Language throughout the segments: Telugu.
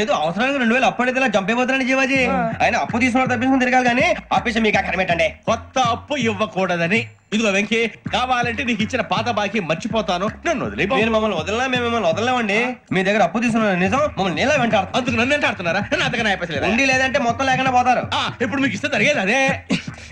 ఏదో అవసరానికి రెండు వేలు అప్పటిదిలా చంపేపోతున్నాడు జీవాజీ. ఆయన అప్పు తీసుకున్న తప్పించుకుని తిరగాలి కానీ ఆపేసి మీకు అక్కడ పెట్టండి కొత్త అప్పు ఇవ్వకూడదని. ఇదిగో వెంకీ కావాలంటే నీకు ఇచ్చిన పాత బాకీ మర్చిపోతాను. నన్ను వదిలే మీరు మమ్మల్ని వదలనా? మేము మిమ్మల్ని వదలలేమండి. మీ దగ్గర అప్పు తీసుకున్న నిజం మమ్మల్ని నీలా వెంటాడుతుంది అందుకు నన్ను ఎంత ఆడుతున్నారా? నన్ను అంతగా అయిపోయలేదా ఉండి లేదంటే మొత్తం లేకుండా పోతారు. ఇప్పుడు మీకు ఇస్తే జరిగేది అదే.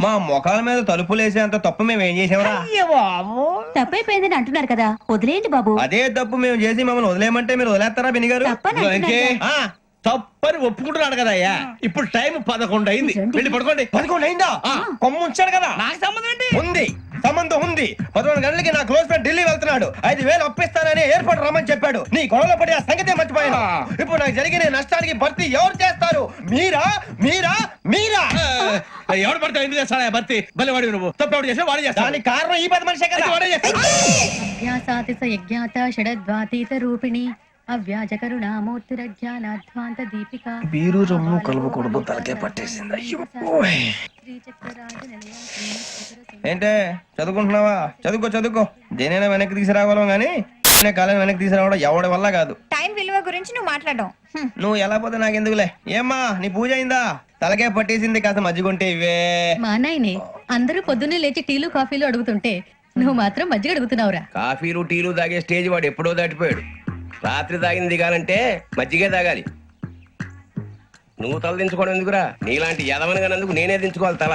మా మొఖాల మీద తలుపులు వేసేంత తప్పు మేము ఏం చేసామరా అయ్యో బాబు. తప్పైపోయిందని అంటున్నారు కదా వదిలేయండి బాబు. అదే తప్పు మేము చేసి మమ్మల్ని వదిలేయమంటే మీరు వదిలేస్తారా బిని గారు? తప్పని. ఆ, తప్పని ఒప్పుకుంటున్నాడు కదా అయ్యా. ఇప్పుడు టైం పదకొండు అయింది. వెళ్ళి పడుకోండి. పదకొండు అయిందా? కొమ్ము ఉంచాడు కదా. నాకు సంబంధం ఏంటి? ఉంది. సంబంధం ఉంది. పదకొండు గంటలకి నా క్లోజ్ ఫ్రెండ్ ఢిల్లీ వెళ్తున్నాడు. ఐదు వేలు అప్పిస్తానని ఎయిర్పోర్ట్ రమ్మని చెప్పాడు. నీ గొడవలో పడి ఆ సంగతే మర్చిపోయాను. ఇప్పుడు నాకు జరిగిన నష్టానికి భర్తీ ఎవరు చేస్తారు? మీరా? మీరా? మీరా? ఆ, ఎవడు పడితే ఎందుకు చేస్తాడా? భర్తీ భలే వాడి నువ్వు. తప్పు ఎవడు చేసా వాడే చేస్తాడు. దానికి కారణం ఈ పది మనిషే కదా. వాడే అజ్ఞాసాతి స యజ్ఞాత షడద్వాతీత రూపిణి అవ్యాజ కరుణామూర్తిరజ్ఞానాధ్వాంత దీపిక. బీరు రమ్ము కలుపుకూడదు తలకే పట్టేసింది. ఏంటే? చదువుకుంటున్నావా? చదువుకో చదువుకో. దేనైనా వెనక్కి తీసుకురావాలం కానీ కాలం వెనక్కి తీసుకురావడం ఎవడి వల్ల కాదు. టైం విలువ గురించి నువ్వు మాట్లాడడం. నువ్వు ఎలా పోతే నాకు ఎందుకులే ఏమ్మా నీ పూజ అయిందా? తలకే పట్టేసింది కాస్త మజ్జిగుంటే ఇవే. మా నాయనే అందరూ పొద్దున్నే లేచి టీలు కాఫీలు అడుగుతుంటే నువ్వు మాత్రం మజ్జిగ అడుగుతున్నావురా. కాఫీలు టీలు తాగే స్టేజ్ వాడు ఎప్పుడో దాటిపోయాడు. రాత్రి తాగింది దిగాలంటే మజ్జిగే తాగాలి. నువ్వు తల దించుకోవడం ఎందుకురా? నీలాంటి యదవని కానందుకు నేనే దించుకోవాలి తల.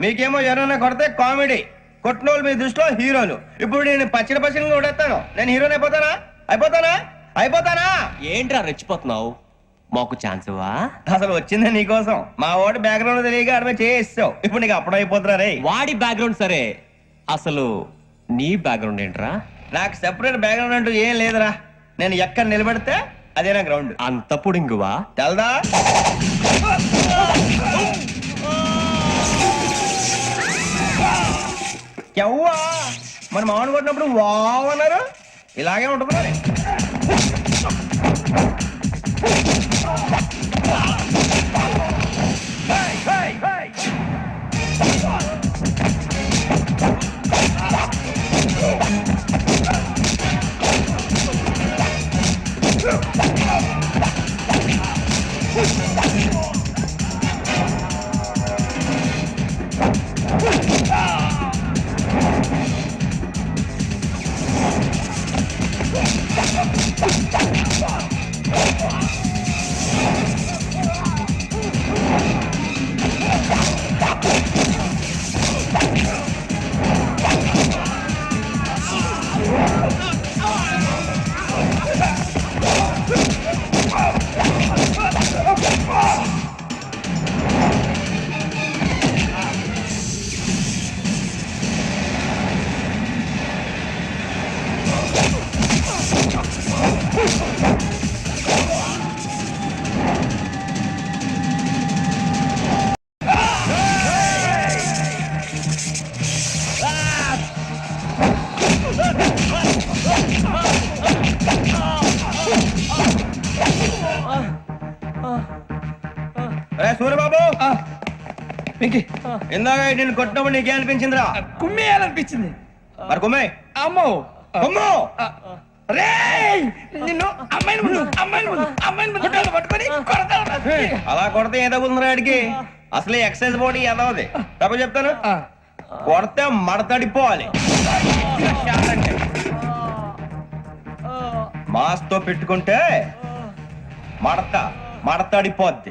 మీకేమో ఎవరైనా కొడితే కామెడీ. కొట్టినోళ్ళు మీ దృష్టిలో హీరోలు. ఇప్పుడు నేను పచ్చడి పచ్చడిగా కొడేస్తాను నేను హీరోని అయిపోతానా? అయిపోతానా? అయిపోతానా? ఏంట్రా రెచ్చిపోతున్నావు? మాకు ఛాన్స్ అసలు వచ్చింది నీకోసం. మా ఓటు బ్యాక్గ్రౌండ్ తెలియక అడమే చేసావు ఇప్పుడు నీకు అప్పుడు అయిపోతున్నా రే వాడి బ్యాక్గ్రౌండ్ సరే. అసలు నీ బ్యాక్గ్రౌండ్ ఏంట్రా? నాకు సెపరేట్ బ్యాక్గ్రౌండ్ అంటూ ఏం లేదురా. నేను ఎక్కడ నిలబెడితే అదే నా గ్రౌండ్ అంత పుడింగువా? తెల్దా? ఎవ్వా మన మామిడి కొట్టినప్పుడు వావ్ అన్నారు? ఇలాగే ఉంటుంది ఇందాక నేను కొట్టినప్పుడు నీకే అనిపించిందిరా? కుమ్మేయాలనిపించింది. మరి కొమ్మే. అమ్మో. కొమ్ము. రే నిన్ను అమ్మాయిని ముందు అమ్మాయిని ముందు అమ్మాయిని ముందు గుడ్డలు పట్టుకొని కొడతాను అలా కొడితే ఏ తగ్గుతుందిరా ఆడికి? అసలే ఎక్సైజ్ బాడీ ఎదవది తప్ప చెప్తాను? కొడితే మడతడిపోవాలి. మాస్తో పెట్టుకుంటే మడత మడతడిపోద్ది.